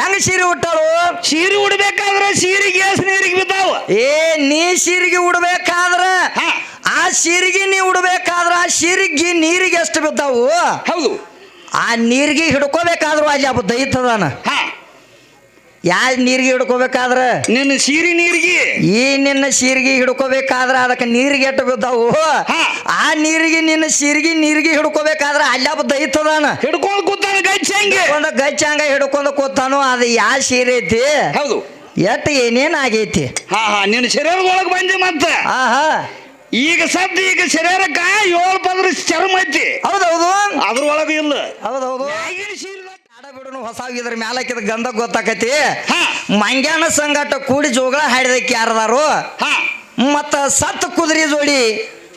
ಹೆಂಗ ಸೀರೆ ಉಟ್ಟಾಳು? ಸೀರೆ ಉಡ್ಬೇಕಾದ್ರೆ ಸೀರೆಗೆ ಗ್ಯಾಸ್ ನೀರಿಗೆ ಬಿದ್ದಾವ. ಏ ನೀ ಸೀರೆಗೆ ಉಡ್ಬೇಕಾದ್ರೆ ಆ ಸೀರೆಗೆ ನೀ ಉಡ್ಬೇಕಾದ್ರೆ ಆ ಸೀರಿಗೆ ನೀರಿಗೆ ಎಷ್ಟು ಬಿದ್ದಾವು? ಹೌದು. ಆ ನೀರಿಗೆ ಹಿಡ್ಕೋಬೇಕಾದ್ರೂ ಅಲ್ಲಿ ಹಬ್ಬ ದೈತದಾನ ಹಾ ಯಾ ನೀರಿಗೆ ಹಿಡ್ಕೋಬೇಕಾದ್ರ? ನಿನ್ನ ಸೀರಿ ನೀರಿಗೆ. ಈ ನಿನ್ನ ಸೀರಿಗೆ ಹಿಡ್ಕೋಬೇಕಾದ್ರ ಅದಕ್ಕೆ ನೀರಿಗೆ ಎಟ್ಟು ಬಿದ್ದಾವು? ಆ ನೀರಿಗೆ ನಿನ್ನ ಸೀರಿಗೆ ನೀರಿಗೆ ಹಿಡ್ಕೋಬೇಕಾದ್ರ ಅಲ್ಲ ದೈತದಾನ ಹಿಡ್ಕೊಂಡು ಕೂತಾನ ಒಂದು ಗಚ್ಚಂಗ ಹಿಡ್ಕೊಂಡು ಕೂತಾನು ಅದು ಯಾ ಸೀರೆ ಐತಿ? ಹೌದು. ಎಟ್ಟು ಏನೇನ್ ಆಗೈತಿ? ಹಾ ಹಾ ನಿನ್ನ ಶರೀರದೊಳಗೆ ಬಂದೆ ಮತ್ತ. ಆಹಾ. ಈಗ ಸದ್ದ ಈಗ ಶರೀರಕ್ಕ ಏಳು ಪದ್ರ ಚರ್ಮ ಐತಿ. ಹೌದೌದು. ಅದ್ರೊಳಗೆ ಇಲ್ಲ. ಹೌದೌದು. ಬಿಡುನು ಹೊಸ ಇದ್ರ ಮ್ಯಾಲ ಹಾಕಿದ ಗಂಧ ಗೊತ್ತಾಕತಿ. ಮಂಗ್ಯಾನ ಸಂಗಾಟ ಕೂಡಿ ಜೋಗಳ ಹಾಡಿದಕ್ಕೆ ಯಾರದಾರು? ಮತ್ತ ಸತ್ ಕುದುರೆ ಜೋಡಿ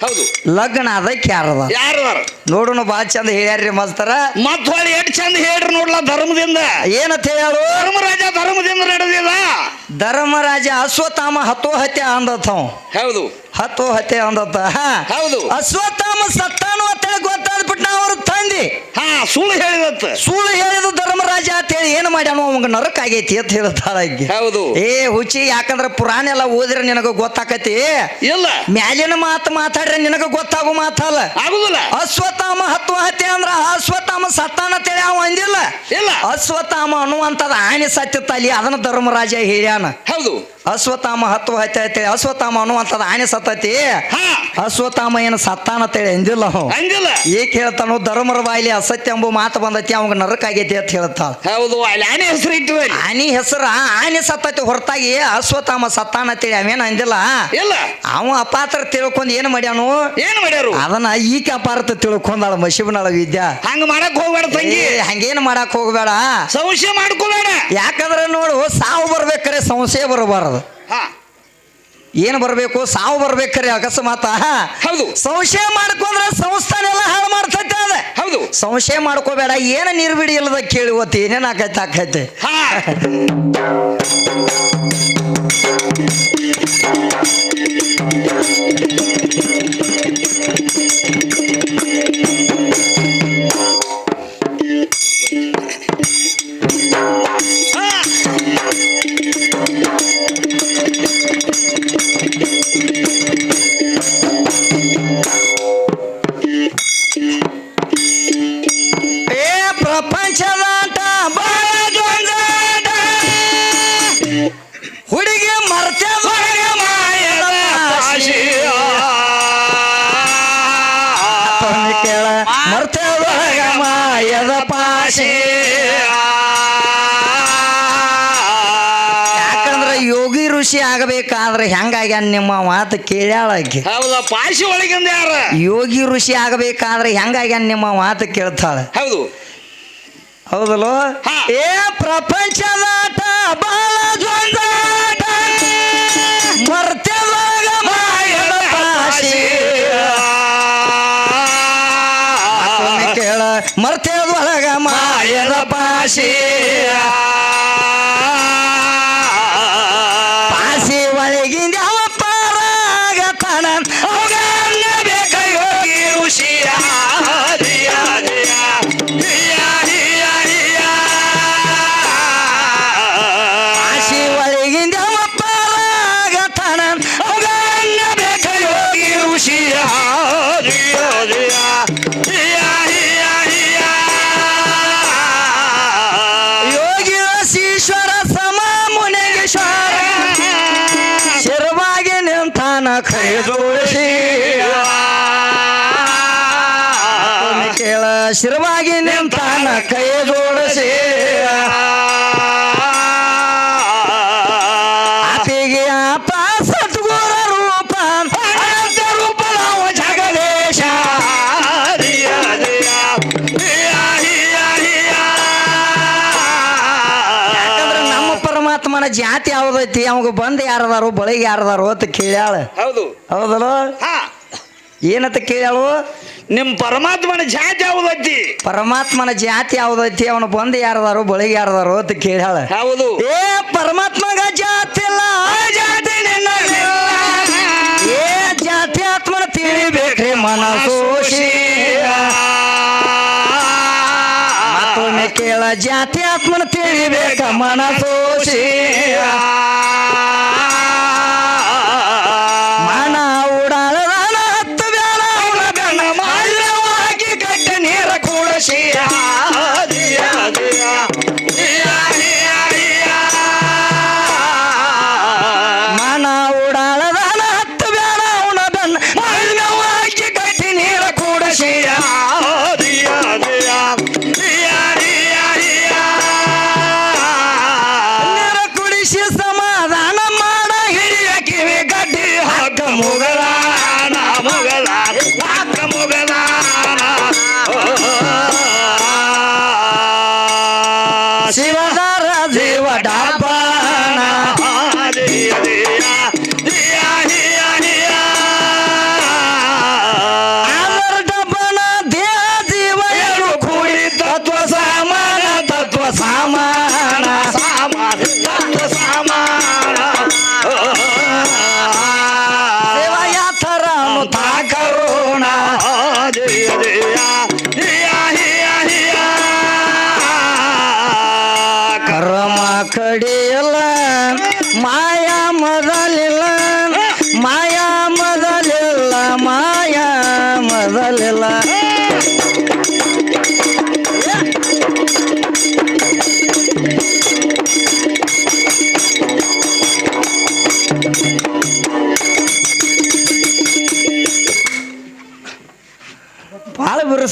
ಹೌದು. ಲಗ್ನ ಅದಕ್ಕೆ ಯಾರದ ಯಾರದಾರ? ನೋಡುನು ಬಾ ಚಂದ ಹೇಳ್ಯಾರ್ರಿ ಮಸ್ತರ. ಮತ್ ಹೊಳಿ ಎಷ್ಟ್ ಚಂದ ಹೇಳ್ರಿ ನೋಡ್ಲ ಧರ್ಮದಿಂದ? ಏನಂತ ಹೇಳು ಧರ್ಮರಾಜ ಧರ್ಮದಿಂದ ನಡೆದಿಲ್ಲ ಧರ್ಮರಾಜ ಅಶ್ವತ್ಥಾಮ ಹತ್ತೋ ಹತ್ಯೆ ಅಂದತ್ತವ ಹೌದು. ಹತ್ತೋ ಹತ್ಯೆ ಅಂದತ್ತ ಹೌದು. ಅಶ್ವತ್ಥಾಮ ಸತ್ತಾನು ಅಂತ ಹೇಳಿ ಗೊತ್ತಾದ್ಬಿಟ್ಟು ನಾವು ಅವ್ರ ತಂದಿ. ಹಾ ಸುಳ್ಳು ಹೇಳಿದತ್ತ. ಸುಳ್ಳು ಹೇಳಿದ ಧರ್ಮರಾಜ ಅಂತೇಳಿ ಏನು ಮಾಡ್ಯಾನೋ ಅವಂಗ ನರಕ ಆಗೈತಿ ಅಂತ ಹೇಳ್ತಾಳ ಆಕಿ. ಹೌದು. ಏ ಹುಚಿ ಯಾಕಂದ್ರ ಪುರಾಣ ಎಲ್ಲ ಓದಿದ್ರೆ ನಿನಗ ಗೊತ್ತಾಕತಿ? ಇಲ್ಲ. ಮ್ಯಾಲಿನ ಮಾತು ಮಾತಾಡ್ರೆ ನಿನಗ ಗೊತ್ತಾಗೋ ಮಾತಲ್ಲ. ಆಗುದಿಲ್ಲ. ಅಶ್ವತ್ಥಾಮ ಹತ್ತು ಹತ್ಯೆ ಅಂದ್ರ ಅಶ್ವತ್ಥಾಮ ಸತ್ತಾನ ಅಂತೇಳಿ ಅವ ಅಂದಿಲ್ಲ. ಇಲ್ಲ. ಅಶ್ವತ್ಥಾಮ ಅನ್ನುವಂಥದ್ದು ಆನೆ ಸತ್ತಿತ್ತ ಅಲ್ಲಿ ಅದನ್ನ ಧರ್ಮರಾಜ ಹೇಳ್ಯಾನ. ಹೌದು. ಅಶ್ವತ್ಥಾಮ ಹತ್ತು ಹತ್ಯೆ ಅಂತೇಳಿ ಅಶ್ವತ್ಥಾಮ ಅನ್ನುವಂಥದ್ದು ಆನೆ ಸತ್ತತಿ. ಹಾ. ಅಶ್ವತ್ಥಾಮ ಏನು ಸತ್ತಾನ ಅಂತೇಳಿ ಅಂದಿಲ್ಲ ಅವ. ಅಂದಿಲ್ಲ. ಏಕೆ ಹೇಳ್ತಾನೋ ಧರ್ಮರ ಬಾಯಿಲಿ ಅಸತ್ಯ ಎಂಬ ಮಾತು ಬಂದೈತಿ ಅವಂಗ ನರಕ ಆಗೈತಿ ಅಂತ ಹೇಳ್ತಾಳ ಹೌದು ಅಲ್ಲಿ ಆನೆ ಹೆಸರು ಇಟ್ಟು ಆನಿ ಹೆಸರ ಆನೆ ಸತ್ತತಿ ಹೊರತಾಗಿ ಅಶ್ವತ್ಥಾಮ ಸತ್ತಾನ ಅಂತೇಳಿ ಅವೇನು ಅಂದಿಲ್ಲ. ಇಲ್ಲ. ಅವ ಅಪಾತ್ರ ತಿಳ್ಕೊಂಡ್ ಏನು ಮಾಡ್ಯಾನು? ಏನ್ ಮಾಡ್ಯಾರು? ಅದನ್ನ ಈಕೆ ಅಪಾರ್ಥ ತಿಳ್ಕೊಂಡಾಳ ಮಶಿಬನಾಳ ವಿದ್ಯಾ. ಹಂಗ ಮಾಡಕ್ ಹೋಗ್ಬೇಡ ತಂಗಿ. ಏ, ಹಂಗೇನು ಮಾಡಕ್ ಹೋಗ್ಬೇಡ. ಸಂಶಯ ಮಾಡ್ಕೋಬೇಡ. ಯಾಕಂದ್ರೆ ನೋಡು ಸಾವು ಬರ್ಬೇಕಾರೆ ಸಂಶಯ ಬರಬಾರದು. ಹಾ. ಏನು ಬರಬೇಕು? ಸಾವು ಬರ್ಬೇಕ್ರಿ ಅಕಸ್ಮಾತ ಹೌದು. ಸಂಶಯ ಮಾಡ್ಕೊಂಡ್ರೆ ಸಂಸ್ಥಾನ ಎಲ್ಲ ಹಾಳು ಮಾಡ್ತೈತೆ ಅದ. ಹೌದು. ಸಂಶಯ ಮಾಡ್ಕೋಬೇಡ ಏನು ನಿರ್ಬಿಡಿ ಇಲ್ಲದ ಕೇಳಿ ಓತಿ ಏನೇನು ಆಕೈತೆ ಆಕೈತೆ. ಹಾ. ಯಾಕಂದ್ರ ಯೋಗಿ ಋಷಿ ಆಗಬೇಕಾದ್ರೆ ಹೆಂಗಾಗ್ಯಾನ ನಿಮ್ಮ ಮಾತು ಕೇಳ್ಯಾಳ ಹೌದಾ ಪಾಶಿ ಒಳಗಿಂದ ಯಾರ? ಯೋಗಿ ಋಷಿ ಆಗಬೇಕಾದ್ರೆ ಹೆಂಗಾಗ್ಯಾನ ನಿಮ್ಮ ಮಾತು ಕೇಳ್ತಾಳೆ? ಹೌದು. ಹೌದಲ್ಲೋ. ಏ ಪ್ರಪಂಚದಾಟ ಬಾಳ ಜೊಂದಾಟ আসে ಕೇಳ ಶಿರವಾಗಿ ನಿಂತಾನ ಕೈ ಜೋಡಿಸಿ ಆತಿಗೆ ಆಪ ಸದ್ಗುರ ರೂಪ ಅನಂತ ರೂಪ ನಾವು ಜಗದೇಶ. ಯಾಕಂದ್ರೆ ನಮ್ಮ ಪರಮಾತ್ಮನ ಜಾತಿ ಯಾವ್ದೈತಿ? ಅವಾಗ ಬಂದು ಯಾರದಾರು ಬಳಿಗೆ ಯಾರದಾರು ಅಂತ ಕೇಳ್ಯಾಳ. ಹೌದು. ಹೌದಲ್ಲ? ಏನಂತ ಕೇಳ್ಯಾಳು? ನಿಮ್ ಪರಮಾತ್ಮನ ಜಾತಿ ಯಾವ್ದೈತಿ? ಪರಮಾತ್ಮನ ಜಾತಿ ಯಾವ್ದೈತಿ? ಅವನು ಬಂದು ಯಾರದಾರು ಬಳಿಗೆ ಯಾರದಾರು ಅಂತ ಕೇಳ ಹೌದು. ಏ ಪರಮಾತ್ಮಗ ಜಾತಿ ಇಲ್ಲ. ಆ ಜಾತಿ. ಏ ಜಾತಿ ಆತ್ಮನ ತಿಳಿಬೇಕ್ರಿ ಮನಸೋಷಿ ಮತ್ತೊಮ್ಮೆ ಕೇಳ ಜಾತಿ ಆತ್ಮನ ತಿಳಿಬೇಕ ಮನಸೋಷಿ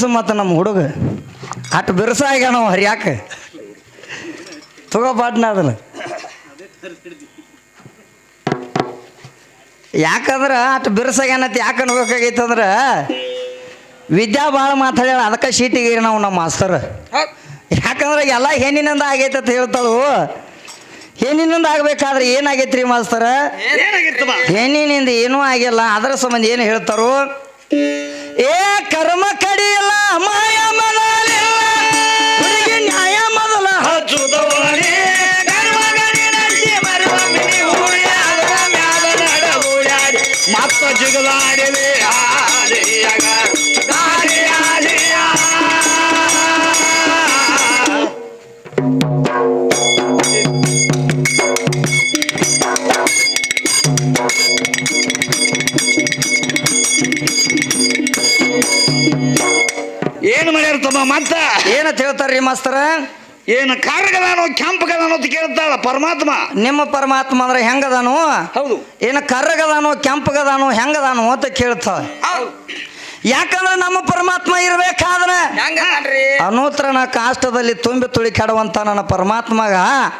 ಬಿರುಸು ಮತ್ತು ನಮ್ಮ ಹುಡುಗ. ಅಟ್ ಬಿರುಸ ಆಗ್ಯಾನ ನಾವು ಹರಿಯಾಕ ತಗೋ ಪಾಟ್ನ ಅದನ್ನ. ಯಾಕಂದ್ರೆ ಅಟ್ ಬಿರುಸಾಗ್ಯಾನತ್ ಯಾಕೆ ಅನ್ಬೇಕಾಗೈತಂದ್ರೆ ವಿದ್ಯಾ ಭಾಳ ಮಾತಾಡ್ಯಾಳ ಅದಕ್ಕೆ ಶೀಟಿಗೆ ನಾವು ನಮ್ಮ ಮಾಸ್ತರ್. ಯಾಕಂದ್ರೆ ಎಲ್ಲ ಹೆಣ್ಣಿನಿಂದ ಆಗೈತೆ ಅಂತ ಹೇಳ್ತಾಳು. ಹೆಣ್ಣಿನಿಂದ ಆಗ್ಬೇಕಾದ್ರೆ ಏನಾಗೈತ್ರಿ ಮಾಸ್ತರ? ಏನಾಗಿರ್ತಮ್ಮ ಹೆಣ್ಣಿನಿಂದ ಏನೂ ಆಗಿಲ್ಲ ಅದರ ಸಂಬಂಧ ಏನು ಹೇಳ್ತಾರೋ? ಏ ಕರ್ಮ ಕಡಿಯಲ್ಲ ಮಾಯ ಹುಡುಗಿ ನ್ಯಾಯ ಮೊದಲ. ಜಿಗಲಾಡಿವೆ. ಏನು ಮಾಡ್ಯಾರ ತಮ್ಮ ಮತ್ತ? ಏನಂತ ಹೇಳ್ತಾರ್ರಿ ಮಾಸ್ತರ? ಏನು ಕರ್ಗದಾನೋ ಕೆಂಪಗದಾನೋ ಅಂತ ಕೇಳ್ತಾಳ ಪರಮಾತ್ಮ? ನಿಮ್ಮ ಪರಮಾತ್ಮ ಅಂದ್ರೆ ಹೆಂಗದಾನು? ಹೌದು. ಏನ ಕರ್ರಗದಾನು ಕೆಂಪುಗದಾನೋ ಹೆಂಗದಾನೋ ಅಂತ ಕೇಳ್ತಾವ ಯಾಕಂದ್ರೆ ನಮ್ಮ ಪರಮಾತ್ಮ ಇರ್ಬೇಕಾದ್ರೆ ಅನೂತ್ರನ ಕಾಷ್ಟದಲ್ಲಿ ತುಂಬಿ ತುಳಿ ಕೆಡುವಂತ ನನ್ನ ಪರಮಾತ್ಮಗ.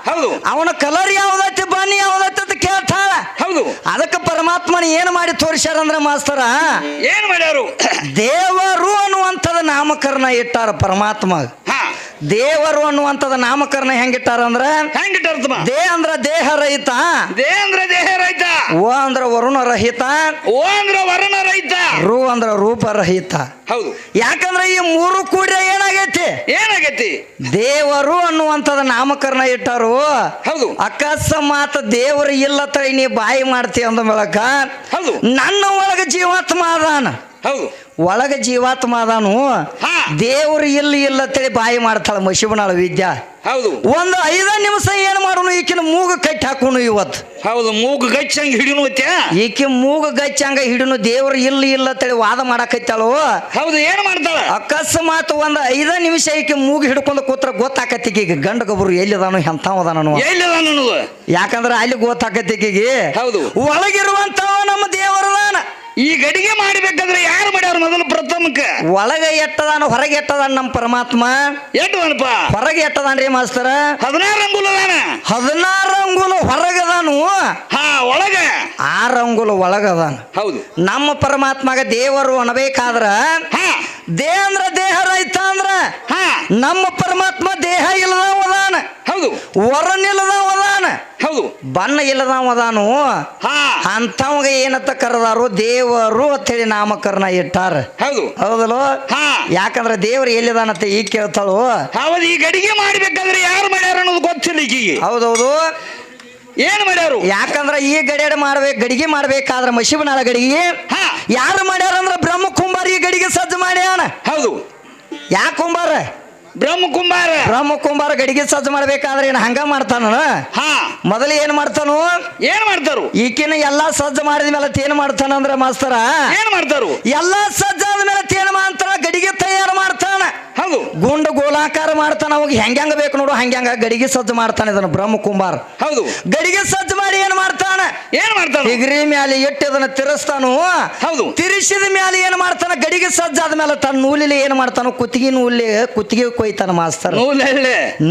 ಹೌದು. ಅವನ ಕಲರ್ ಯಾವ್ದೈತಿ ಬನ್ನಿ ಯಾವ್ದೈತಿ ಅಂತ ಕೇಳ್ತಾಳ. ಹೌದು. ಅದಕ್ಕೆ ಪರಮಾತ್ಮನ ಏನು ಮಾಡಿ ತೋರಿಸ್ಯಾರ ಅಂದ್ರೆ ಮಾಸ್ತರ? ಏನ್ ಮಾಡ್ಯಾರು? ದೇವರು ಅನ್ನುವಂಥದ್ದು ನಾಮಕರಣ ಇಟ್ಟಾರ ಪರಮಾತ್ಮ ದೇವರು ಅನ್ನುವಂಥದ್ದು ನಾಮಕರಣ ಹೆಂಗಿಟ್ಟಾರ ಅಂದ್ರ? ಹೆಂಗಿಟ್ಟಾರ ದೇ ಅಂದ್ರ ದೇಹ ರಹಿತ. ದೇ ಅಂದ್ರ ದೇಹ ರಹಿತ. ಓ ಅಂದ್ರ ವರುಣ ರಹಿತ. ಓ ಅಂದ್ರ ವರುಣ ರಹಿತ. ರು ಅಂದ್ರ ರೂಪ ರಹಿತ. ಹೌದು. ಯಾಕಂದ್ರೆ ಈ ಮೂರು ಕೂಡ್ರೆ ಏನಾಗೈತಿ? ಏನಾಗೈತಿ? ದೇವರು ಅನ್ನುವಂಥದ ನಾಮಕರಣ ಇಟ್ಟಾರು. ಹೌದು. ಅಕಸ್ಮಾತ್ ದೇವರು ಇಲ್ಲತ್ತ ನೀ ಬಾಯಿ ಮಾಡ್ತಿ ಅಂದ ಮೂಲಕ ಹೌದು. ನನ್ನ ಒಳಗ ಜೀವಾತ್ಮ ಅದಾನ. ಹೌದು. ಒಳಗ ಜೀವಾತ್ಮ ಅದಾನು. ಹಾ. ಇಲ್ಲ ಇಲ್ಲ ಅಂತೇಳಿ ಬಾಯಿ ಮಾಡ್ತಾಳ ಮಶಿಬನಾಳ ವಿದ್ಯಾ. ಹೌದು. ಒಂದು ಐದ ನಿಮಿಷ ಏನ್ ಮಾಡೋನು ಈಕಿನ ಮೂಗು ಕಟ್ಟಿ ಹಾಕೋನು ಇವತ್ತು. ಹೌದು ಮೂಗು ಗಚ್ಚಂಗ್ ಹಿಡಿನು ಐತ್ಯಾ ಈಕೆ ಮೂಗು ಗಚ್ಚಂಗ ಹಿಡಿನು ದೇವ್ರು ಇಲ್ಲಿ ಇಲ್ಲತ್ತೇಳಿ ವಾದ ಮಾಡಕೈತಾಳು ಹೌದು ಏನ್ ಮಾಡ್ತಾಳ? ಅಕಸ್ಮಾತ್ ಒಂದು ಐದ ನಿಮಿಷ ಈಕೆ ಮೂಗು ಹಿಡ್ಕೊಂಡು ಕೂತ್ರ ಗೊತ್ತಾಕತಿ ಈಗ ಗಂಡ ಗೊಬ್ಬರು ಎಲ್ಲಿದಾನು ಎಂತ ಎಲ್ಲಿದ ಅನ್ನೋದು? ಯಾಕಂದ್ರೆ ಅಲ್ಲಿ ಗೊತ್ತಾಕತಿ ಈಕಿಗೆ. ಹೌದು. ಒಳಗಿರುವಂತ ನಮ್ಮ ದೇವರದಾನ ಈ ಗಡಿಗೆ ಮಾಡ್ಬೇಕಾದ್ರೆ ಯಾರು ಮಾಡ್ಯಾರ ಮೊದಲು ಪ್ರಥಮಕ್ಕೆ? ಒಳಗೆ ಎಟ್ಟದಾನ ಹೊರಗೆ ಎಟ್ಟದಾನ ನಮ್ಮ ಪರಮಾತ್ಮ? ಎಟ್ಟವನಪ್ಪ ಹೊರಗೆ ಹೊರಗೆ ರೀ ಮಾಸ್ತರ? ಹದಿನಾರು ಅಂಗುಲ ಅದಾನ. ಹದಿನಾರು ಅಂಗುಲು ಹೊರಗದಾನು. ಹಾ ಒಳಗ. ಆರು ಅಂಗುಲು ಒಳಗದಾನ. ಹೌದು. ನಮ್ಮ ಪರಮಾತ್ಮಗ ದೇವರು ಅನ್ಬೇಕಾದ್ರ ಹಾ. ದೇಹ ಅಂದ್ರ ದೇಹ ರೈತ ಅಂದ್ರ ಹಾ. ನಮ್ಮ ಪರಮಾತ್ಮ ದೇಹ ಇಲ್ಲದವದಾನ. ಹೌದು. ವರನ್ ಇಲ್ಲದವದಾನ ಹೌದು. ಬಣ್ಣ ಇಲ್ಲದವದಾನು ಹಾ. ಅಂಥವಾಗ ಏನತ್ತ ಕರೆದಾರು ದೇವರು ಅಂತ ಹೇಳಿ ನಾಮಕರಣ ಇಟ್ಟಾರ. ಹೌದು. ಹೌದಲ್ಲ? ಹಾ. ಯಾಕಂದ್ರೆ ದೇವ್ರು ಎಲ್ಲಿದಾನಂತ ಈಗ ಕೇಳ್ತಾಳು? ಹೌದು ಈಗ ಅಡಿಗೆ ಮಾಡ್ಬೇಕಂದ್ರೆ ಯಾರು ಮಾಡ್ಯಾರ ಅನ್ನೋದು ಗೊತ್ತಿಲ್ಲ ಹೌದು ಹೌದೌದು. ಏನ್ ಮಾಡ್ಯಾರು? ಯಾಕಂದ್ರ ಈ ಗಡಿಯಾಡ ಮಾಡ್ಬೇಕು ಗಡಿಗೆ ಮಾಡ್ಬೇಕಾದ್ರೆ ಮಶಿಬನಾಳ ಗಡಿಗೆ. ಹಾ. ಯಾರು ಮಾಡ್ಯಾರ ಅಂದ್ರ ಬ್ರಹ್ಮ ಕುಂಬಾರ ಈ ಗಡಿಗೆ ಸಜ್ಜು ಮಾಡ್ಯಾನ. ಹೌದು. ಯಾಕೆ ಕುಂಬಾರ? ಬ್ರಹ್ಮ ಕುಂಬಾರ ಬ್ರಹ್ಮ ಕುಂಬಾರ ಗಡಿಗೆ ಸಜ್ಜ ಮಾಡ್ಬೇಕಾದ್ರೆ ಏನ್ ಹಂಗ ಮಾಡ್ತಾನ? ಹಾ. ಮೊದಲು ಏನ್ ಮಾಡ್ತಾನು? ಏನ್ ಮಾಡ್ತಾರು? ಈಕಿನ ಎಲ್ಲಾ ಸಜ್ಜ ಮಾಡಿದ ಮೇಲೆ ಏನ್ ಮಾಡ್ತಾನ ಅಂದ್ರೆ ಮಾಸ್ತರ? ಏನ್ ಮಾಡ್ತಾರು? ಎಲ್ಲಾ ಸಜ್ಜ ಆದ್ಮೇಲೆ ಏನ್ ಮಾಡ್ತಾನ ಗಡಿಗೆ ತಯಾರು ಮಾಡ್ತಾನ. ಹೌದು. ಗುಂಡು ಗೋಲಾಕಾರ ಮಾಡ್ತಾನ. ಅವಾಗ ಹೆಂಗ ಬೇಕು ನೋಡು. ಹಂಗ್ಯಾಂಗ ಗಡಿಗೆ ಸಜ್ಜ ಮಾಡ್ತಾನೆ ಇದನ್ನ ಬ್ರಹ್ಮ ಕುಂಬಾರ ಹೌದು. ಗಡಿಗೆ ಸಜ್ಜು ಮಾಡಿ ಏನ್ ಮಾಡ್ತಾನ? ಏನ್ ಮಾಡ್ತಾನೆ? ಹಿಗ್ರಿ ಮ್ಯಾಲೆ ಎಟ್ಟಿ ಅದನ್ನ ತಿರ್ಸ್ತಾನು? ಹೌದು. ತಿರ್ಸಿದ ಮ್ಯಾಲೆ ಏನ್ ಮಾಡ್ತಾನ? ಗಡಿಗೆ ಸಜ್ಜಾದ ಮೇಲೆ ತನ್ನ ನೂಲಿಲಿ ಏನ್ ಮಾಡ್ತಾನ ಕುತ್ತಿಗೆ ನೂಲಿ ಕುತ್ತಿಗೆ ಕೊಯ್ತಾನ ಮಾಸ್ತರ್.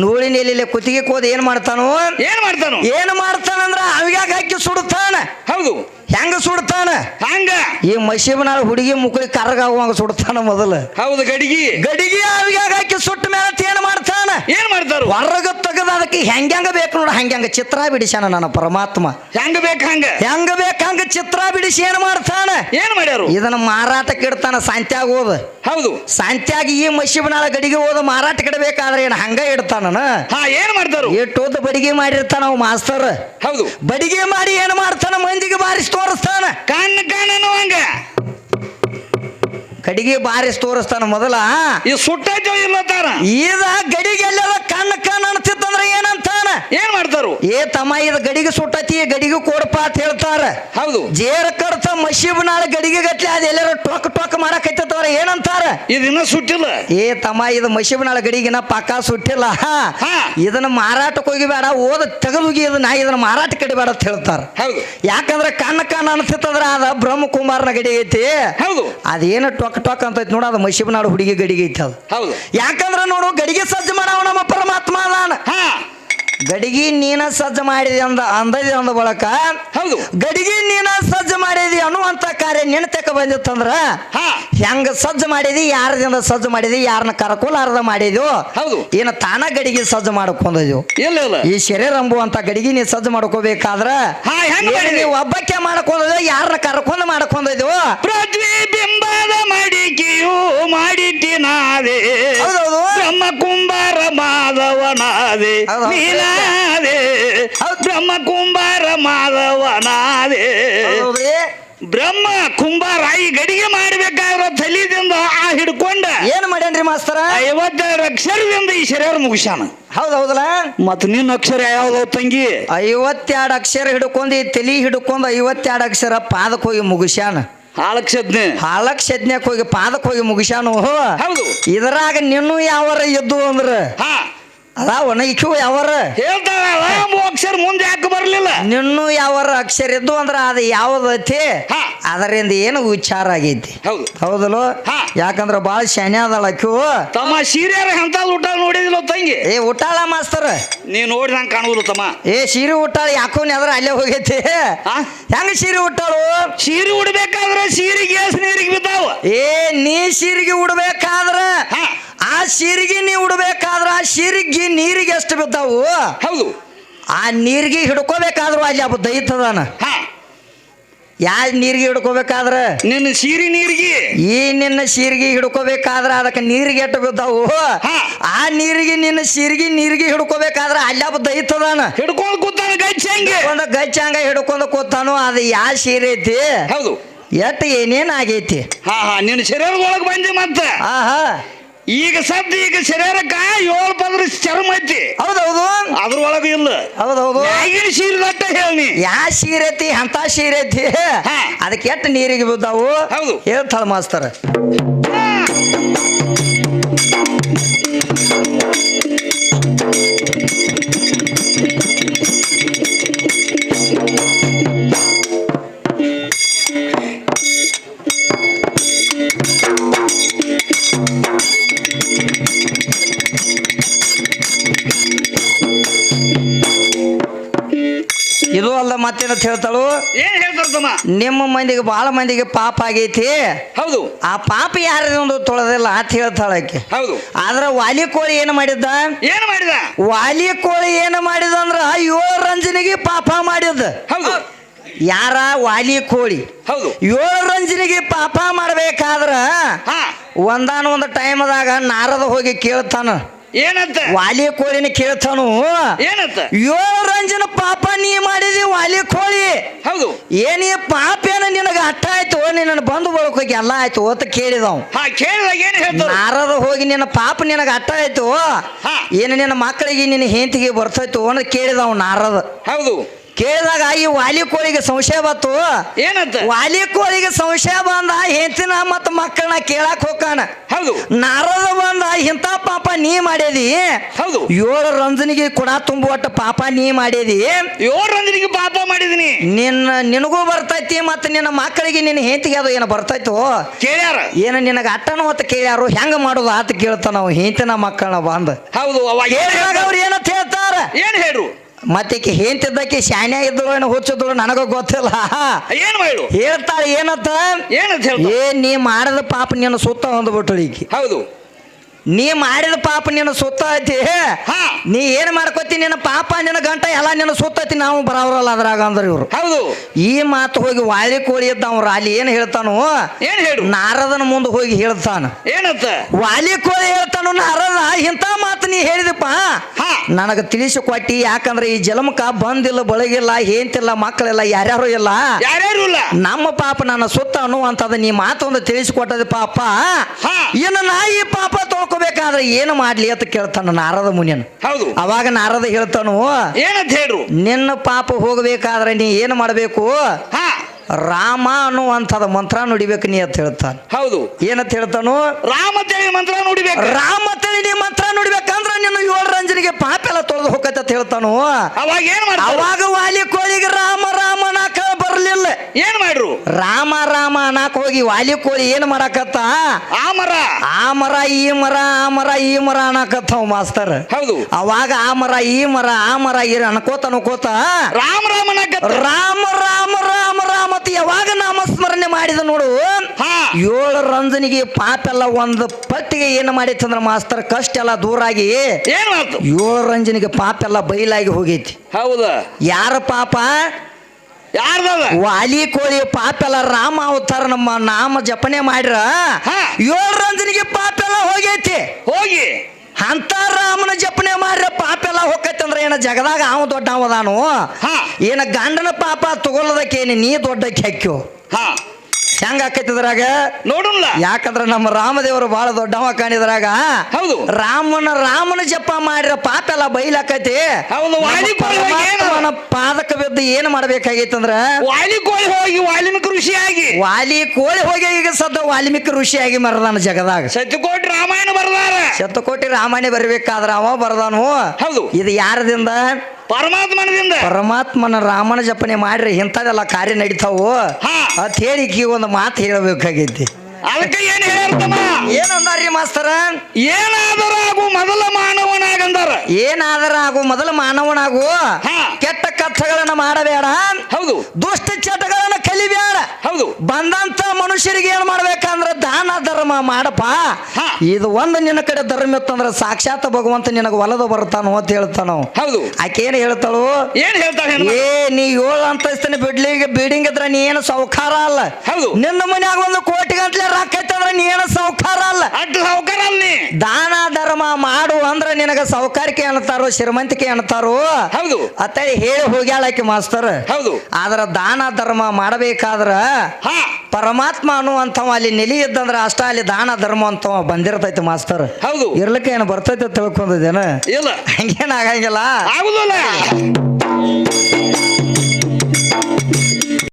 ನೂಲಿನ ಎಲ್ಲಿ ಕುತ್ತಿಗೆ ಕೋದ್ ಏನ್ ಮಾಡ್ತಾನು? ಏನ್ ಮಾಡ್ತಾನು? ಏನ್ ಮಾಡ್ತಾನಂದ್ರ ಅವಿಗಾಗ ಹಾಕಿ ಸುಡುತ್ತಾನ ಹೌದು. ಹೆಂಗ ಸುಡ್ತಾನ? ಹಂಗ. ಈ ಮಶೀಬನಾಳ ಹುಡುಗಿ ಮುಕ್ಕಳಿ ಕರ್ಗಾಗುವಂಗ ಸುಡ್ತಾನ ಮೊದಲು. ಹೌದು ಗಡಿಗಿ. ಗಡಿಗೆ ಅವಿಗಾಗ ಹಾಕಿ ಸುಟ್ಟ ಮೇಲೆ ಏನ್ ಮಾಡ್ತಾನ? ಏನ್ ಮಾಡ್ತಾರ? ಹೊರಗ ತೆಗೆದ ಅದಕ್ಕೆ ಹೆಂಗ್ಯಾಂಗ ಬೇಕು ನೋಡ ಹಂಗ್ಯಾಂಗ ಚಿತ್ರ ಬಿಡಿಸ್ಯಾನ ನನ್ನ ಪರಮಾತ್ಮ. ಹೆಂಗ ಬೇಕ ಹಂಗ? ಹೆಂಗ ಬೇಕು ಹಂಗ ಚಿತ್ರ ಬಿಡಿಸಿ ಏನ್ ಮಾಡ್ತಾನ? ಏನ್ ಮಾಡ್ಯಾರು? ಇದನ್ನ ಮಾರಾಟಕ್ಕೆ ಇಡ್ತಾನ ಸಾಂತ್ಯಾಗ ಹೋದ ಹೌದು. ಸಾಂತ್ಯಾಗ ಈ ಮಶೀಬನಾಳ ಗಡಿಗೆ ಹೋದ ಮಾರಾಟಕ್ಕೆ ಇಡಬೇಕಾದ್ರೆ ಏನ್ ಹಂಗ ಇಡ್ತಾನ ಹಾ ಏನ್ ಮಾಡ್ತಾರು? ಎಷ್ಟೋದ ಬಡಿಗೆ ಮಾಡಿರ್ತಾನ ಅವ ಮಾಸ್ತರ್. ಹೌದು. ಬಡಿಗೆ ಮಾಡಿ ಏನ್ ಮಾಡ್ತಾನ ಮಂದಿಗೆ ಬಾರಿಸಿ ತೋರಿಸ್ತಾನ. ಕಣ್ಣ ಕಣ್ಣನು ಹಂಗ. ಗಡಿಗೆ ಬಾರಿಸ್ ತೋರಿಸ್ತಾನ ಮೊದಲ. ಈ ಸುಟ್ಟ ಇಲ್ಲ ಈದ ಗಡಿಗೆ ಎಲ್ಲದ ಕಣ್ಣ ಕಣ್ಣ ಅನ್ಸಿತ್ತಂದ್ರ ಏನಂತಾನ ಏನ್ ಮಾಡ್ತಾರು? ಏ ತಮ್ಮ ಇದ ಗಡಿಗೆ ಸುಟ್ಟತಿ ಗಡಿಗೆ ಕೊಡಪ್ಪ ಅಂತ ಹೇಳ್ತಾರ. ಹೌದು. ಜೇರ ಕರ್ತ ಮಶೀಬ್ ನಾಳೆ ಗಡಿಗೆ ಗಟ್ಲೆ ಅದ ಎಲ್ಲರೂ ಟೊಕ್ ಟೊಕ್ ಮಾಡಕೈತವ್ರ ಏನಂತಾರ? ಇದಿನ್ನ ಸುಟ್ಟಿಲ್ಲ. ಏ ತಮ್ಮ ಇದು ಮಶೀಬ್ನಾಳ ಗಡಿಗಿನ ಪಕ್ಕ ಸುಟ್ಟಿಲ್ಲ. ಹಾ. ಇದನ್ನ ಮಾರಾಟಕ್ಕೆ ಹೋಗಿಬೇಡ ಓದ ತೆಗೆದುಗಿ ಇದನ್ನ ಇದನ್ನ ಮಾರಾಟ ಕಡಿಬೇಡ ಅಂತ ಹೇಳ್ತಾರ. ಹೌದು. ಯಾಕಂದ್ರೆ ಕಣ್ಣ ಕಣ್ಣ ಅನ್ಸಿತ್ತಂದ್ರ ಅದ ಬ್ರಹ್ಮಕುಮಾರನ ಗಡಿ ಐತಿ. ಹೌದು. ಅದೇನು ಟೊಕ್ ಟೊಕ್ ಅಂತ ಐತಿ ನೋಡ ಅದು ಮಶೀಬ್ನಾಳ ಹುಡುಗಿ ಗಡಿಗೆ ಐತಿ ಅದು. ಹೌದು. ಯಾಕಂದ್ರೆ ನೋಡು ಗಡಿಗೆ ಸಜ್ಜು ಮಾಡವ ನಮ್ಮ ಪರಮಾತ್ಮ ಅದಾನ. ಹಾ. ಗಡಿಗೆ ನೀನ ಸಜ್ಜ ಮಾಡಿದೆ ಅಂದ ಅಂದದಿ ಅಂದ ಬಳಕ ಹೌದು. ಗಡಿಗಿ ನೀನ ಸಜ್ಜ ಮಾಡಿದಿ ಅನ್ನುವಂತ ಕಾರ್ಯ ನೆನತೆಕ ಬಂದಿತ್ತಂದ್ರ ಹಾ. ಹೆಂಗ ಸಜ್ಜ ಮಾಡಿದಿ ಯಾರದಿಂದ ಸಜ್ಜ ಮಾಡಿದಿ ಯಾರನ್ನ ಕರ್ಕೊಲಾರ್ದ ಮಾಡಿದ್ಯೋ ಹೌದು. ಏನ ತಾನ ಗಡಿಗೆ ಸಜ್ಜ ಮಾಡ್ಕೊಂಡದ್ಯೋ ಇಲ್ಲ ಇಲ್ಲ. ಈ ಶರೀರ ಅಂಬುವಂತ ಗಡಿಗೆ ನೀ ಸಜ್ಜ ಮಾಡ್ಕೋಬೇಕಾದ್ರ ಹಾ, ಹೆಂಗ್ ಏನ್ ಮಾಡಿದಿ? ನೀ ಒಬ್ಬಕ್ಕೆ ಮಾಡ್ಕೊಂಡದ್ಯೋ ಯಾರನ್ನ ಕರ್ಕೊಂಡು ಮಾಡ್ಕೊಂಡದ್ಯೋ ಪ್ರತಿಬಿಂಬದ ಮಾಡಿಕೆಯು ಮಾಡಿಟ್ಟಿನಾದೆ ಹೌದೌದು. ಬ್ರಹ್ಮ ಕುಂಬಾರ ಮಾಧವನಾದೆ. ಹೌದು, ಹೌದು. ಬ್ರಹ್ಮ ಕುಂಬಾರ ಮಾಧವನಾದೆ? ಬ್ರಹ್ಮ ಕುಂಬಾರ ಈ ಗಡಿಗೆ ಮಾಡ್ಬೇಕಾದ್ರ ತಲಿದಿಂದ ಆ ಹಿಡ್ಕೊಂಡ ಏನ್ ಮಾಡ್ಯಾನ್ರಿ ಮಾಸ್ತರ? ಐವತ್ತೆರಡು ಅಕ್ಷರದಿಂದ ಈ ಶರೀರ ಮುಗಿಸ್ಯಾನ. ಹೌದೌದಲ್ಲ ಮತ್ ನಿನ್ನ ಅಕ್ಷರ ಯಾವ್ದೋ ತಂಗಿ? ಐವತ್ತೆರಡು ಅಕ್ಷರ ಹಿಡ್ಕೊಂಡು ಈ ತಲಿ ಹಿಡ್ಕೊಂಡು ಐವತ್ತೆರಡು ಅಕ್ಷರ ಪಾದಕ್ಕೆ ಹೋಗಿ ಮುಗಿಸ್ಯಾನ. ಹಾಲಕ್ಷಜ್ಞೆ ಹಾಲಕ್ ಶದ್ನ್ಯಾಕ್ ಹೋಗಿ ಪಾದಕ್ಕೆ ಹೋಗಿ ಮುಗಿಸ್ಯಾನು ಹೌದು. ಇದ್ರಾಗ ನಿನ್ನೂ ಯಾವರ ಎದ್ದು ಅಂದ್ರ? ಅದಾವ ನೈಕು ಯಾವರ? ಹೇಳ್ತಾಳ ಅಕ್ಷರ ಮುಂದೆ ಯಾಕೆ ಬರಲಿಲ್ಲ? ನಿನ್ನೂ ಯಾವರ ಅಕ್ಷರ ಇದ್ದು ಅಂದ್ರ ಅದು ಯಾವ್ದೈತಿ. ಅದರಿಂದ ಏನು ವಿಚಾರ ಆಗೈತಿ? ಹೌದು. ಹೌದಲ್ಲೋ? ಯಾಕಂದ್ರೆ ಬಾಳ ಶನಿ ಅದಾಳ ಅಕ್ಯು ತಮ್ಮ ಸೀರೆ ಅಂತ ಊಟ ನೋಡಿದಿಲ್ಲ ತಂಗಿ? ಏ ಊಟಾಳ ಮಾಸ್ತರ್. ನೀ ನಂಗೆ ಕಾಣುವುದು ತಮ್ಮ. ಏ ಸೀರೆ ಊಟಾಳ ಯಾಕೋ ಅದ್ರ ಅಲ್ಲೇ ಹೋಗೈತಿ? ಹೆಂಗ ಸೀರೆ ಊಟಾಳು? ಸೀರೆ ಉಡ್ಬೇಕಾದ್ರೆ ಸೀರೆ ಗ್ಯಾಸ್ ನೀರಿಗೆ ಬಿದ್ದಾವ. ಏ ನೀ ಸೀರಿಗೆ ಉಡ್ಬೇಕಾದ್ರೆ. ಆ ಸೀರಿಗೆ ನೀವು ಉಡ್ಬೇಕಾದ್ರೆ ಆ ಸೀರಿಗೆ ನೀರಿಗೆ ಎಷ್ಟು ಬಿದ್ದಾವು? ಹೌದು. ಆ ನೀರಿಗೆ ಹಿಡ್ಕೋಬೇಕಾದ್ರೂ ಅಲ್ಲಿ ಹಬ್ಬ ದೈತದಾನ ಯಾವ ನೀರಿಗೆ ಹಿಡ್ಕೋಬೇಕಾದ್ರ? ನಿನ್ನ ಸೀರಿ ನೀರಿಗೆ. ಈ ನಿನ್ನ ಸೀರಿಗೆ ಹಿಡ್ಕೋಬೇಕಾದ್ರ ಅದಕ್ಕೆ ನೀರಿಗೆ ಎಟ್ಟು ಬಿದ್ದಾವು? ಹಾ. ಆ ನೀರಿಗೆ ನಿನ್ನ ಸೀರಿಗೆ ನೀರಿಗೆ ಹಿಡ್ಕೋಬೇಕಾದ್ರ ಅಲ್ಲಿ ಹಬ್ಬ ದೈತದಾನ ಹಿಡ್ಕೊಂಡು ಕೂತಾನ ಗಚ್ಚಂಗೆ ಒಂದು ಗಚ್ಚಂಗ ಹಿಡ್ಕೊಂಡು ಕೂತಾನು ಅದು ಯಾವ ಸೀರೆ ಐತಿ? ಹೌದು. ಎಟ್ಟು ಏನೇನ್ ಆಗೈತಿ? ಹಾ ಹಾ. ನಿನ್ನ ಶರೀರದೊಳಗೆ ಬಂದಿ ಮತ್ತ. ಆಹಾ. ಈಗ ಸದ್ಯ ಈಗ ಶರೀರಕ್ಕ ಏಳು ಪದ್ರ ಚರ್ಮ ಐತಿ. ಹೌದೌದು. ಅದ್ರೊಳಗೆ ಇಲ್ಲ. ಹೌದೌದು. ಮ್ಯಾಗಿನ ಸೀರೆ ದಟ್ಟ ಹೇಳಿ ಯಾ ಸೀರೆ ಐತಿ ಅಂತ ಸೀರೆ ಐತಿ. ಹಾ. ಅದಕ್ಕೆ ಎಟ್ಟು ನೀರಿಗೆ ಬಿದ್ದಾವು? ಹೌದು. ಹೇಳ್ತಾಳ ಮಾಸ್ತರ. ಮತ್ತೇನಂತ ಹೇಳ್ತಾಳು? ಏನ್ ಹೇಳ್ತಾರ ತಮ್ಮ? ನಿಮ್ಮ ಮಂದಿಗೆ ಬಹಳ ಮಂದಿಗೆ ಪಾಪ ಆಗೈತಿ. ಹೌದು. ಆ ಪಾಪ ಯಾರದೊಂದು ತೊಳೆದಿಲ್ಲ ಅಂತ ಹೇಳ್ತಾಳ ಆಕೆ. ಹೌದು. ಆದ್ರ ವಾಲಿ ಕೋಳಿ ಏನು ಮಾಡಿದ್ದ? ಏನ್ ಮಾಡಿದ? ವಾಲಿ ಕೋಳಿ ಏನು ಮಾಡಿದ ಅಂದ್ರ ಏಳು ರಂಜನಿಗೆ ಪಾಪ ಮಾಡಿದ್ದ. ಹೌದು. ಯಾರ? ವಾಲಿ ಕೋಳಿ. ಹೌದು. ಏಳು ರಂಜನಿಗೆ ಪಾಪ ಮಾಡ್ಬೇಕಾದ್ರ ಒಂದಾನ ಒಂದು ಟೈಮ್ದಾಗ ನಾರದ ಹೋಗಿ ಕೇಳ್ತಾನ. ಏನಂತ? ವಾಲಿ ಕೋಳಿನ ಕೇಳ್ತಾನು ಏನಂತ? ಏಳು ರಂಜನ ಪಾಪ ನೀ ಮಾಡಿದಿ ವಾಲಿ ಕೋಳಿ ಹೌದು. ಏನೇ ಪಾಪ ಏನ ನಿನಗೆ ಅಟ್ಟ ಆಯ್ತು? ನಿನ್ನ ಬಂದು ಬಳಕೋಗಿ ಎಲ್ಲ ಆಯ್ತು ಅಂತ ಕೇಳಿದವ್ ಹಾ ಕೇಳಿದಾಗ ಏನ್ ಹೇಳ್ತಾರ? ನಾರದ ಹೋಗಿ ನಿನ್ನ ಪಾಪ ನಿನಗೆ ಅಟ್ಟ ಆಯ್ತು. ಏನು ನಿನ್ನ ಮಕ್ಕಳಿಗೆ ನಿನ್ನ ಹೆಂತಿಗೆ ಬರ್ತೈತು ಅಂತ ಕೇಳಿದವ್ ನಾರದ ಹೌದು. ಕೇಳಿದಾಗ ಈ ವಾಲಿ ಕೋಳಿಗೆ ಸಂಶಯ ಬತ್ತು ಏನಂತ? ವಾಲಿ ಕೋಳಿಗೆ ಸಂಶಯ ಬಂದ ಹೆಂಡತಿನ ಮತ್ತ ಮಕ್ಕಳನ್ನ ಕೇಳಕ್ ಹೋಗಾನ ಹೌದು. ನಾರದ ಬಂದ ಇಂಥ ಪಾಪ ನೀ ಮಾಡೇದಿ. ಹೌದು. ಏಳು ರಂಜನಿಗೆ ಕೂಡ ತುಂಬುವಟ್ಟ ಪಾಪ ನೀ ಮಾಡೇದಿ. ಏಳು ರಂಜನಿಗೆ ಪಾಪ ಮಾಡಿದೀನಿ. ನಿನ್ನ ನಿನಗೂ ಬರ್ತೈತಿ ಮತ್ತು ನಿನ್ನ ಮಕ್ಕಳಿಗೆ ನಿನ್ನ ಹೆಂಡತಿಗೆ ಅದು ಏನು ಬರ್ತೈತೋ. ಕೇಳ್ಯಾರ? ಏನ ನಿನಗೆ ಅಟ್ಟನ ಅಂತ ಕೇಳ್ಯಾರು ಹೆಂಗ ಮಾಡೋದು ಆತ ಕೇಳ್ತಾನ ನಾವು ಮಕ್ಕಳನ್ನ ಬಂದ. ಹೌದು? ಅವ್ರು ಏನಂತ ಹೇಳ್ತಾರ? ಏನ್ ಹೇಳ್ರು? ಮತ್ತೀಕೆ ಹೇಂತಿದ್ದಕ್ಕೆ ಶಾನ್ಯ ಇದ್ರು ಏನು ಹುಚ್ಚಿದ್ರು ನನಗೂ ಗೊತ್ತಿಲ್ಲ. ಏನು ಮಾಡು ಹೇಳ್ತಾಳೆ ಏನಂತ? ಏನಂತ ಹೇಳ್ತಾರ ಏ ನೀ ಮಾಡಿದ ಪಾಪ ನಿನ್ನ ಸುತ್ತ ಹೊಂದ್ಬಿಟ್ಟಳು ಈಕಿ. ಹೌದು. ನೀ ಮಾಡಿದ ಪಾಪ ನಿನ್ನ ಸುತ್ತ ಐತಿ ಹಾ. ನೀ ಏನ್ ಮಾಡ್ಕೋತಿ? ನಿನ್ನ ಪಾಪ ನಿನ್ನ ಗಂಟ ಎಲ್ಲ ನಿನ್ನ ಸುತ್ತೈತಿ. ನಾವು ಬರವರಲ್ಲ ಅದ್ರಾಗ ಅಂದ್ರ ಇವ್ರು. ಹೌದು. ಈ ಮಾತು ಹೋಗಿ ವಾಲಿ ಕೋಳಿ ಇದ್ದವ್ರ ಅಲ್ಲಿ ಏನ್ ಹೇಳ್ತಾನು? ಏನ್ ಹೇಳು? ನಾರದನ ಮುಂದೆ ಹೋಗಿ ಹೇಳ್ತಾನ. ಏನಂತ? ವಾಲಿ ಕೋಳಿ ಹೇಳ್ತಾನು ನಾರದ ಇಂಥ ಮಾತು ನೀ ಹೇಳಿದಪ್ಪ ನನಗ ತಿಳಿಸಿ ಕೊಟ್ಟಿ ಯಾಕಂದ್ರೆ ಈ ಜಲಮಕ ಬಂದಿಲ್ಲ ಬಳಗಿಲ್ಲ ಹೇಂತಿಲ್ಲ ಮಕ್ಕಳಿಲ್ಲ ಯಾರ್ಯಾರು ಇಲ್ಲ. ಯಾರ್ಯಾರು ಇಲ್ಲ? ನಮ್ಮ ಪಾಪ ನನ್ನ ಸುತ್ತ ಅನ್ನುವಂತದ ನೀ ಮಾತೊಂದು ತಿಳಿಸಿಕೊಟ್ಟದಪ್ಪ ಪಾಪ ಹಾ. ಇನ್ನು ನಾ ಈ ಪಾಪ ತೊಳ್ಕೊಬೇಕಾದ್ರೆ ಏನು ಮಾಡ್ಲಿ ಅಂತ ಕೇಳ್ತಾನ ನಾರದ ಮುನಿಯನ್. ಹೌದು. ಅವಾಗ ನಾರದ ಹೇಳ್ತಾನು ಏನಂತ ಹೇಳ್ರು? ನಿನ್ನ ಪಾಪ ಹೋಗ್ಬೇಕಾದ್ರೆ ನೀ ಏನು ಮಾಡಬೇಕು? ಹಾ. ರಾಮ ಅನ್ನುವಂಥದ ಮಂತ್ರ ನುಡಿಬೇಕು ನೀ ಅಂತ ಹೇಳ್ತಾನ. ಹೌದು. ಏನಂತ ಹೇಳ್ತಾನು? ರಾಮದೇವಿ ಮಂತ್ರ ನುಡಿಬೇಕು. ರಾಮ ತಳಿ ನೀ ಮಂತ್ರ ನುಡಿಬೇಕಂದ್ರ ನಿನ್ನ ಏಳು ರಂಜನಿಗೆ ಪಾಪ ಎಲ್ಲ ತೊಳೆದು ಹೋಗತ್ತೆ ಅಂತ ಹೇಳ್ತಾನು. ಅವಾಗ ಏನ್ ಮಾಡ ಅವಾಗ ವಾಲಿ ಕೋಳಿಗೆ ರಾಮ ರಾಮ ನಾಕ ಬರಲಿಲ್ಲ. ಏನ್ ಮಾಡ್ರು? ರಾಮ ರಾಮ ನಾಕ ಹೋಗಿ ವಾಲಿ ಕೋಳಿ ಏನು ಮಾಡಾಕತ್ತ? ಆ ಮರ. ಆ ಮರ ಈ ಮರ ಆ ಮರ ಈ ಮರ ಅನ್ನಕತ್ತಾವ ಮಾಸ್ತರ್. ಹೌದು. ಅವಾಗ ಆ ಮರ ಈ ಮರ ಆ ಮರ ಈ ಅನ್ಕೋತ ಅನ್ಕೋತ ರಾಮ ರಾಮ ರಾಮ ರಾಮ ರಾಮ ಅಂತ ಯಾವಾಗ ನಾಮಸ್ಮರಣೆ ಮಾಡಿದ ನೋಡು. ಏಳು ರಂಜನಿಗೆ ಪಾಪ ಎಲ್ಲ ಒಂದು ಪಟ್ಟಿಗೆ ಏನು ಮಾಡಿತ್ತಂದ್ರ ಮಾಸ್ತರ್ ಕಷ್ಟ ಎಲ್ಲ ದೂರ ಆಗಿ ಏಳು ರಂಜನಿಗೆ ಪಾಪ ಎಲ್ಲ ಬಯಲಾಗಿ ಹೋಗೈತಿ. ಹೌದಾ? ಯಾರ ಪಾಪ? ವಾಲಿ ಕೋಳಿ ಪಾಪೆಲ್ಲ ರಾಮ ಅವತಾರ ನಮ್ಮ ನಾಮ ಜಪನೆ ಮಾಡ್ರ. ಏಳು ರಂಜನಿಗೆ ಪಾಪ ಎಲ್ಲ ಹೋಗೈತಿ. ಹೋಗಿ. ಅಂತ ರಾಮನ ಜಪನೆ ಮಾಡ್ರ ಪಾಪ ಎಲ್ಲ ಅಂದ್ರೆ ಏನ ಜಗದಾಗ ಅವ ದೊಡ್ಡ ಅವದಾನು. ಏನ ಗಂಡನ ಪಾಪ ತಗೊಳ್ಳೋದಕ್ಕೇನಿ ನೀ ದೊಡ್ಡಕ್ಕೆ ಹಾಕ್ಯೋ? ಹೆಂಗ ಆಕೈತಿ ಇದ್ರಾಗ? ಯಾಕಂದ್ರೆ ನಮ್ಮ ರಾಮದೇವರು ಬಹಳ ದೊಡ್ಡವ ಕಾಣಿದ್ರಾಗ. ಹೌದು. ರಾಮನ ರಾಮನ ಜಪ ಮಾಡಿರ ಪಾಪ ಎಲ್ಲ ಬೈಲಾಕೈತಿ. ಪಾದಕ ಬಿದ್ದು ಏನ್ ಮಾಡ್ಬೇಕಾಗೈತಂದ್ರ ವಾಲಿ ಕೋಳಿ ಹೋಗಿ ವಾಲಿನ ಋಷಿಯಾಗಿ. ವಾಲಿ ಕೋಳಿ ಹೋಗಿ ಈಗ ಸದ್ದ ವಾಲ್ಮೀಕಿ ಋಷಿಯಾಗಿ ಮರದಾನ ಜಗದಾಗ. ಸತ್ಯಕೋಟಿ ರಾಮಾಯಣ ಬರ್ದಾರ. ಶತಕೋಟಿ ರಾಮಾಯಣ ಬರ್ಬೇಕಾದ್ರ ಅವ ಬರ್ದಾನು. ಹೌದು. ಇದು ಯಾರದಿಂದ? ಪರಮಾತ್ಮನದಿಂದ. ಪರಮಾತ್ಮನ ರಾಮನ ಜಪನೆ ಮಾಡ್ರಿ ಇಂಥದೆಲ್ಲ ಕಾರ್ಯ ನಡೀತಾವು? ಹಾ. ಅತ್ ಹೇಳಿ ಈ ಒಂದು ಮಾತು ಹೇಳಬೇಕಾಗೈತಿ. ಅದಕ್ಕೆ ಏನ್ ಹೇಳ್ತಮ್ಮ ಏನಂದಾರ್ರಿ ಮಾಸ್ತರ? ಏನಾದರೂ ಆಗು ಮೊದಲ ಮಾನವನಾಗಂದಾರ. ಏನಾದರ ಆಗು ಮೊದಲು ಮಾನವನಾಗು? ಹಾ. ಕೆಟ್ಟ ಕಥೆಗಳನ್ನ ಮಾಡಬೇಡ. ಹೌದು. ದುಷ್ಟ ಚಟಗಳನ್ನ ಕಲಿಬೇಡ ಹೌದು. ಬಂದಂತ ಮನುಷ್ಯರಿಗೆ ಏನ್ ಮಾಡ್ಬೇಕಂದ್ರ ದಾನ ಧರ್ಮ ಮಾಡಪ್ಪ. ಇದು ಒಂದು ನಿನ್ನ ಕಡೆ ಧರ್ಮ ಇತ್ತಂದ್ರ ಸಾಕ್ಷಾತ್ ಭಗವಂತ ನಿನಗ ಒಲದ ಬರ್ತಾನೋ ಅಂತ ಹೇಳ್ತಾನೋ. ಹೌದು. ಆಕೆ ಏನ್ ಹೇಳ್ತಾಳು? ಏನ್ ಹೇಳ್ತಾಳೆ ಏ ನೀ ಏಳು ಅಂತಸ್ತಿನ ಬಿಡ್ಲಿಗೆ ಬಿಡಿಂಗ್ ಇದ್ರೆ ನೀ ಏನು ಸೌಖಾರ ಅಲ್ಲ. ಹೌದು. ನಿನ್ನ ಮನ್ಯಾಗ ಒಂದು ಕೋಟಿ ಗಂಟ್ಲೆ ರೊಕ್ಕ ನೀ ಏನು ಸೌಖಾರ ಅಲ್ಲ. ಅಡ್ಡ ಸಾವುಕಾರ ಅಲ್ಲಿ ದಾನ ಧರ್ಮ ಮಾಡು ಅಂದ್ರ ನಿನಗ ಸೌಕಾರಿಕೆ ಅಂತಾರೋ ಶ್ರೀಮಂತಿಕೆ ಅಂತಾರೋ ಹೌದು. ಅತ್ತ ಹೇಳಿ ಹೋಗ್ಯಾಳಕ್ಕೆ ಮಾಸ್ತರ್. ಹೌದು. ಆದ್ರ ದಾನ ಧರ್ಮ ಮಾಡಬೇಕಾದ್ರ ಹಾ. ಪರಮಾತ್ಮ ಅನ್ನುವಂಥವ ಅಲ್ಲಿ ನೆಲೆ ಇದ್ದಂದ್ರ ಅಷ್ಟ ಅಲ್ಲಿ ದಾನ ಧರ್ಮ ಅಂತವ ಬಂದಿರತೈತಿ ಮಾಸ್ತರ್. ಹೌದು. ಇರ್ಲಿಕ್ಕೆ ಏನು ಬರ್ತೈತೆ ತಿಳ್ಕೊಂಡಿದ್ದೇನ ಇಲ್ಲ. ಹಂಗೇನಾಗಿಲ್ಲ ಆಗಂಗಿಲ್ಲ. ಆಗುದಿಲ್ಲ.